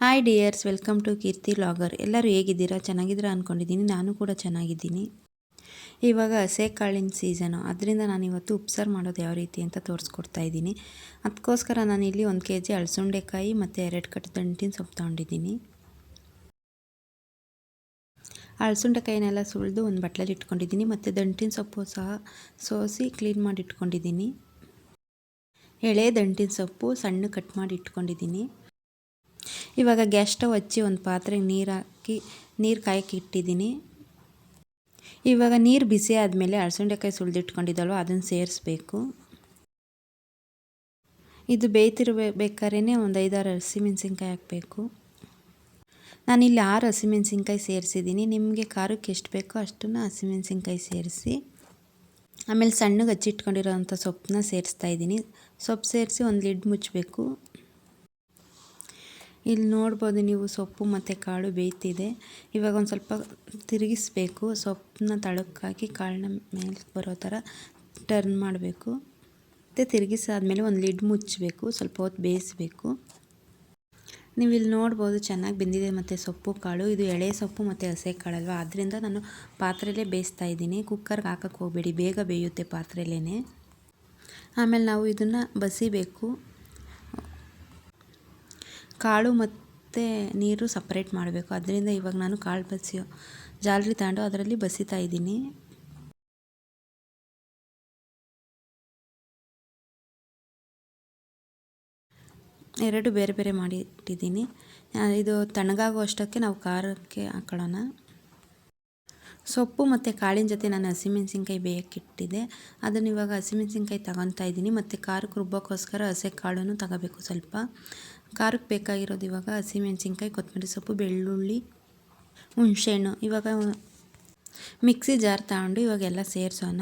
Hi dears welcome to Keerthi vlogger ಎಲ್ಲರೂ ಹೇಗಿದ್ದೀರಾ? ಚೆನ್ನಾಗಿದ್ದೀರಾ ಅಂದ್ಕೊಂಡಿದ್ದೀನಿ ನಾನು ಕೂಡ ಚೆನ್ನಾಗಿದ್ದೀನಿ. ಇವಾಗ ಹಸೆ ಕಾಳಿನ ಸೀಸನು ಅದರಿಂದ ನಾನು ಇವತ್ತು ಉಪ್ಸಾರು ಮಾಡೋದು ಯಾವ ರೀತಿ ಅಂತ ತೋರಿಸ್ಕೊಡ್ತಾ ಇದ್ದೀನಿ. ಅದಕ್ಕೋಸ್ಕರ ನಾನು ಇಲ್ಲಿ ಒಂದು ಕೆ ಜಿ ಅಳಸುಂಡೆಕಾಯಿ ಮತ್ತು ಎರಡು ಕಟ್ಟು ದಂಟಿನ ಸೊಪ್ಪು ತೊಗೊಂಡಿದ್ದೀನಿ. ಅಳಸುಂಡೆಕಾಯಿನೆಲ್ಲ ಸುಳಿದು ಒಂದು ಬಟ್ಲಲ್ಲಿ ಇಟ್ಕೊಂಡಿದ್ದೀನಿ ಮತ್ತು ದಂಟಿನ ಸೊಪ್ಪು ಸಹ ಸೋಸಿ ಕ್ಲೀನ್ ಮಾಡಿ ಇಟ್ಕೊಂಡಿದ್ದೀನಿ. ಎಳೆ ದಂಟಿನ ಸೊಪ್ಪು ಸಣ್ಣ ಕಟ್ ಮಾಡಿ ಇಟ್ಕೊಂಡಿದ್ದೀನಿ. ಇವಾಗ ಗ್ಯಾಸ್ ಸ್ಟವ್ ಹಚ್ಚಿ ಒಂದು ಪಾತ್ರೆಗೆ ನೀರು ಹಾಕಿ, ನೀರು ಕಾಯಕ್ಕೆ ಇಟ್ಟಿದ್ದೀನಿ. ಇವಾಗ ನೀರು ಬಿಸಿ ಆದಮೇಲೆ ಅಳಸಂಡೆಕಾಯಿ ಸುಳಿದಿಟ್ಕೊಂಡಿದ್ದಲ್ವ ಅದನ್ನು ಸೇರಿಸ್ಬೇಕು. ಇದು ಬೇಯ್ತಿರ್ಬೇಕಾದ್ರೆ ಒಂದು ಐದಾರು ಹಸಿಮೆಣ್ಸಿನ್ಕಾಯಿ ಹಾಕಬೇಕು. ನಾನಿಲ್ಲಿ ಆರು ಹಸಿಮೆಣ್ಸಿನ್ಕಾಯಿ ಸೇರಿಸಿದ್ದೀನಿ. ನಿಮಗೆ ಖಾರಕ್ಕೆ ಎಷ್ಟು ಬೇಕೋ ಅಷ್ಟನ್ನು ಹಸಿಮೆಣ್ಸಿನ್ಕಾಯಿ ಸೇರಿಸಿ. ಆಮೇಲೆ ಸಣ್ಣಗೆ ಹಚ್ಚಿಟ್ಕೊಂಡಿರೋಂಥ ಸೊಪ್ಪನ್ನ ಸೇರಿಸ್ತಾ ಇದ್ದೀನಿ. ಸೊಪ್ಪು ಸೇರಿಸಿ ಒಂದು ಲಿಡ್ ಮುಚ್ಚಬೇಕು ಇಲ್ಲಿ ನೋಡ್ಬೋದು ನೀವು ಸೊಪ್ಪು ಮತ್ತು ಕಾಳು ಬೇಯ್ತಿದೆ. ಇವಾಗ ಒಂದು ಸ್ವಲ್ಪ ತಿರುಗಿಸ್ಬೇಕು. ಸೊಪ್ಪನ್ನ ತಳಕ್ಕಾಕಿ ಕಾಳನ್ನ ಮೇಲೆ ಬರೋ ಥರ ಟರ್ನ್ ಮಾಡಬೇಕು. ಮತ್ತು ತಿರುಗಿಸಾದ್ಮೇಲೆ ಒಂದು ಲಿಡ್ ಮುಚ್ಚಬೇಕು ಸ್ವಲ್ಪ ಹೊತ್ತು ಬೇಯಿಸಬೇಕು. ನೀವು ಇಲ್ಲಿ ನೋಡ್ಬೋದು ಚೆನ್ನಾಗಿ ಬೆಂದಿದೆ ಮತ್ತು ಸೊಪ್ಪು, ಕಾಳು. ಇದು ಎಳೆ ಸೊಪ್ಪು ಮತ್ತು ಹಸೆ ಕಾಳಲ್ವ ಆದ್ದರಿಂದ ನಾನು ಪಾತ್ರೆಯಲ್ಲೇ ಬೇಯಿಸ್ತಾ ಇದ್ದೀನಿ. ಕುಕ್ಕರ್ಗೆ ಹಾಕಕ್ಕೆ ಹೋಗಬೇಡಿ. ಬೇಗ ಬೇಯುತ್ತೆ ಪಾತ್ರೆಲೇ ಆಮೇಲೆ ನಾವು ಇದನ್ನು ಬಸಿಬೇಕು. ಕಾಳು ಮತ್ತು ನೀರು ಸಪ್ರೇಟ್ ಮಾಡಬೇಕು. ಅದರಿಂದ ಇವಾಗ ನಾನು ಕಾಳು ಬಸಿಯೋ ಜಾಲರಿ ತಗೊಂಡು ಅದರಲ್ಲಿ ಬಸಿತಾ ಇದ್ದೀನಿ. ಎರಡು ಬೇರೆ ಬೇರೆ ಮಾಡಿ ಇಟ್ಟಿದ್ದೀನಿ ಇದು ತಣ್ಣಗಾಗೋ ಅಷ್ಟಕ್ಕೆ ನಾವು ಖಾರಕ್ಕೆ ಹಾಕೊಳ್ಳೋಣ. ಸೊಪ್ಪು ಮತ್ತು ಕಾಳಿನ ಜೊತೆ ನಾನು ಹಸಿಮೆಣಸಿನ್ಕಾಯಿ ಬೇಯಕ್ಕಿಟ್ಟಿದ್ದೆ ಅದನ್ನು ಇವಾಗ ಹಸಿಮೆಣಸಿನ್ಕಾಯಿ ತಗೊತಾ ಇದ್ದೀನಿ. ಮತ್ತು ಖಾರಕ್ಕೆ ರುಬ್ಬೋಕ್ಕೋಸ್ಕರ ಹಸೆ ಕಾಳನ್ನು ತಗೋಬೇಕು ಸ್ವಲ್ಪ. ಖಾರಕ್ಕೆ ಬೇಕಾಗಿರೋದು ಇವಾಗ ಹಸಿಮೆಣಸಿನ್ಕಾಯಿ ಕೊತ್ತಂಬರಿ ಸೊಪ್ಪು, ಬೆಳ್ಳುಳ್ಳಿ, ಹುಣಸೆಹಣ್ಣು. ಇವಾಗ ಮಿಕ್ಸಿ ಜಾರ್ ತಗೊಂಡು ಇವಾಗೆಲ್ಲ ಸೇರಿಸೋಣ.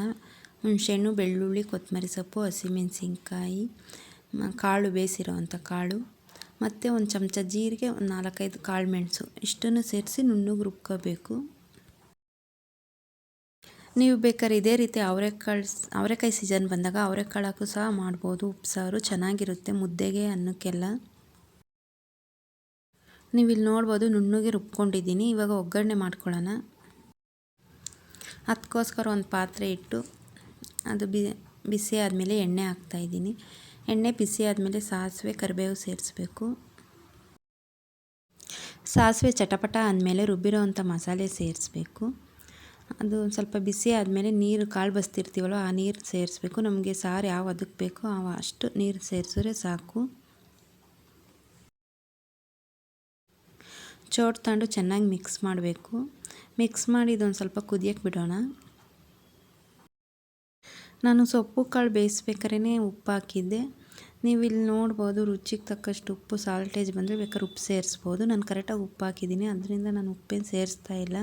ಹುಣಸೆಹಣ್ಣು, ಬೆಳ್ಳುಳ್ಳಿ ಕೊತ್ತಂಬರಿ ಸೊಪ್ಪು, ಹಸಿಮೆಣಸಿನ್ಕಾಯಿ ಕಾಳು ಬೇಯಿಸಿರೋ ಅಂಥ ಕಾಳು. ಮತ್ತು ಒಂದು ಚಮಚ ಜೀರಿಗೆ, ಒಂದು ನಾಲ್ಕೈದು ಕಾಳು ಮೆಣಸು. ಇಷ್ಟನ್ನು ಸೇರಿಸಿ ನುಣ್ಣಗೆ ರುಬ್ಕೋಬೇಕು. ನೀವು ಬೇಕಾದ್ರೆ ಇದೇ ರೀತಿ ಅವರೆಕಾಳು ಅವರೆಕಾಯಿ ಸೀಸನ್ ಬಂದಾಗ ಅವರೆಕಾಳು ಹಾಕು ಸಹ ಮಾಡ್ಬೋದು. ಉಪ್ಸಾರು ಚೆನ್ನಾಗಿರುತ್ತೆ ಮುದ್ದೆಗೆ, ಅನ್ನಕ್ಕೆಲ್ಲ. ನೀವು ಇಲ್ಲಿ ನೋಡ್ಬೋದು ನುಣ್ಣಗೆ ರುಬ್ಕೊಂಡಿದ್ದೀನಿ. ಇವಾಗ ಒಗ್ಗರಣೆ ಮಾಡ್ಕೊಳ್ಳೋಣ. ಅದಕ್ಕೋಸ್ಕರ ಒಂದು ಪಾತ್ರೆ ಇಟ್ಟು ಅದು ಬಿ, ಬಿಸಿ ಆದಮೇಲೆ ಎಣ್ಣೆ ಹಾಕ್ತಾಯಿದ್ದೀನಿ ಎಣ್ಣೆ ಬಿಸಿ ಆದಮೇಲೆ ಸಾಸಿವೆ, ಕರಿಬೇವು ಸೇರಿಸ್ಬೇಕು. ಸಾಸಿವೆ ಚಟಪಟ ಅಂದಮೇಲೆ ರುಬ್ಬಿರೋ ಅಂಥ ಮಸಾಲೆ ಸೇರಿಸ್ಬೇಕು. ಅದು ಸ್ವಲ್ಪ ಬಿಸಿ ಆದಮೇಲೆ ನೀರು ಕಾಳು ಬಸ್ತಿರ್ತೀವಲ್ಲ ಆ ನೀರು ಸೇರಿಸ್ಬೇಕು. ನಮಗೆ ಸಾರು ಯಾವ ಅದಕ್ಕೆ ಬೇಕೋ ಅವ ಅಷ್ಟು ನೀರು ಸೇರಿಸಿದ್ರೆ ಸಾಕು. ಚೋಟ್ ತಗೊಂಡು ಚೆನ್ನಾಗಿ ಮಿಕ್ಸ್ ಮಾಡಬೇಕು. ಮಿಕ್ಸ್ ಮಾಡಿ ಇದೊಂದು ಸ್ವಲ್ಪ ಕುದಿಯಕ್ಕೆ ಬಿಡೋಣ. ನಾನು ಸೊಪ್ಪು ಕಾಳು ಬೇಯಿಸ್ಬೇಕಾದ್ರೆ ಉಪ್ಪು ಹಾಕಿದ್ದೆ. ನೀವು ಇಲ್ಲಿ ನೋಡ್ಬೋದು, ರುಚಿಗೆ ತಕ್ಕಷ್ಟು ಉಪ್ಪು ಸಾಲ್ಟೇಜ್ ಬಂದರೆ ಬೇಕಾದ್ರೆ ಉಪ್ಪು ಸೇರಿಸ್ಬೋದು. ನಾನು ಕರೆಕ್ಟಾಗಿ ಉಪ್ಪು ಹಾಕಿದ್ದೀನಿ, ಅದರಿಂದ ನಾನು ಉಪ್ಪೇನು ಸೇರಿಸ್ತಾ ಇಲ್ಲ.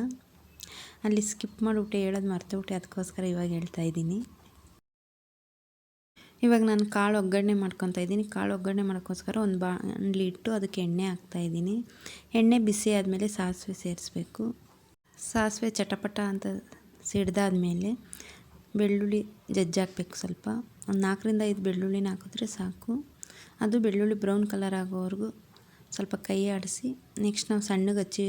ಅಲ್ಲಿ ಸ್ಕಿಪ್ ಮಾಡಿಬಿಟ್ಟೆ, ಹೇಳೋದು ಮರ್ತುಬಿಟ್ಟೆ ಅದಕ್ಕೋಸ್ಕರ ಇವಾಗ ಹೇಳ್ತಾ ಇದ್ದೀನಿ. ಇವಾಗ ನಾನು ಕಾಳು ಒಗ್ಗರಣೆ ಮಾಡ್ಕೊತಾ ಇದ್ದೀನಿ. ಕಾಳು ಒಗ್ಗರಣೆ ಮಾಡೋಕ್ಕೋಸ್ಕರ ಒಂದು ಬಾಣಲಿ ಇಟ್ಟು ಅದಕ್ಕೆ ಎಣ್ಣೆ ಹಾಕ್ತಾಯಿದ್ದೀನಿ ಎಣ್ಣೆ ಬಿಸಿ ಆದಮೇಲೆ ಸಾಸಿವೆ ಸೇರಿಸ್ಬೇಕು. ಸಾಸಿವೆ ಚಟಪಟ ಅಂತ ಸಿಡ್ದಾದ್ಮೇಲೆ ಬೆಳ್ಳುಳ್ಳಿ ಜಜ್ಜಾಕಬೇಕು ಸ್ವಲ್ಪ. ಒಂದು ನಾಲ್ಕರಿಂದ ಐದು ಬೆಳ್ಳುಳ್ಳಿನ ಹಾಕಿದ್ರೆ ಸಾಕು. ಅದು ಬೆಳ್ಳುಳ್ಳಿ ಬ್ರೌನ್ ಕಲರ್ ಆಗೋವರೆಗೂ ಸ್ವಲ್ಪ ಕೈ ಆಡಿಸಿ ನೆಕ್ಸ್ಟ್ ನಾವು ಸಣ್ಣಗೆ ಹಚ್ಚಿ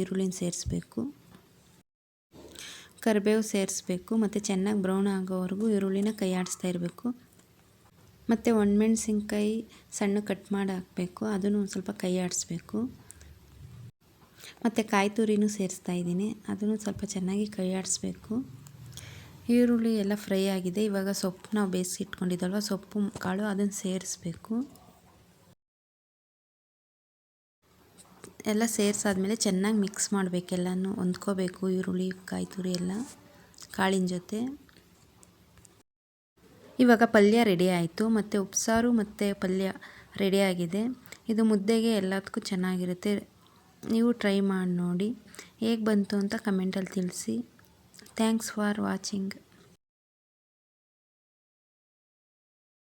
ಈರುಳ್ಳಿನ ಸೇರಿಸ್ಬೇಕು. ಕರಿಬೇವು ಸೇರಿಸ್ಬೇಕು, ಮತ್ತು ಚೆನ್ನಾಗಿ ಬ್ರೌನ್ ಆಗೋವರೆಗೂ ಈರುಳ್ಳಿನ ಕೈ ಆಡಿಸ್ತಾ ಇರಬೇಕು. ಮತ್ತು ಒಣಮೆಣ್ಸಿನ್ಕಾಯಿ ಸಣ್ಣ ಕಟ್ ಮಾಡಿ ಹಾಕಬೇಕು, ಅದನ್ನು ಒಂದು ಸ್ವಲ್ಪ ಕೈ ಆಡಿಸ್ಬೇಕು ಮತ್ತು ಕಾಯಿ ತುರಿನೂ ಸೇರಿಸ್ತಾ ಇದ್ದೀನಿ, ಅದನ್ನು ಸ್ವಲ್ಪ ಚೆನ್ನಾಗಿ ಕೈ ಆಡಿಸ್ಬೇಕು ಈರುಳ್ಳಿ ಎಲ್ಲ ಫ್ರೈ ಆಗಿದೆ, ಇವಾಗ ಸೊಪ್ಪು ನಾವು ಬೇಯಿಸಿ ಇಟ್ಕೊಂಡಿದ್ದಲ್ವ, ಸೊಪ್ಪು, ಕಾಳು ಅದನ್ನು ಸೇರಿಸ್ಬೇಕು. ಎಲ್ಲ ಸೇರಿಸಾದ್ಮೇಲೆ ಚೆನ್ನಾಗಿ ಮಿಕ್ಸ್ ಮಾಡಬೇಕು ಎಲ್ಲನೂ, ಹೊಂದ್ಕೋಬೇಕು ಈರುಳ್ಳಿ, ಕಾಯಿ ತುರಿ ಎಲ್ಲ, ಕಾಳಿನ ಜೊತೆ. ಇವಾಗ ಪಲ್ಯ ರೆಡಿ ಆಯಿತು. ಮತ್ತು ಉಪ್ಸಾರು ಮತ್ತು ಪಲ್ಯ ರೆಡಿಯಾಗಿದೆ ಇದು ಮುದ್ದೆಗೆ ಎಲ್ಲದಕ್ಕೂ ಚೆನ್ನಾಗಿರುತ್ತೆ. ನೀವು ಟ್ರೈ ಮಾಡಿ ನೋಡಿ. ಹೇಗೆ ಬಂತು ಅಂತ ಕಮೆಂಟಲ್ಲಿ ತಿಳಿಸಿ. Thanks for watching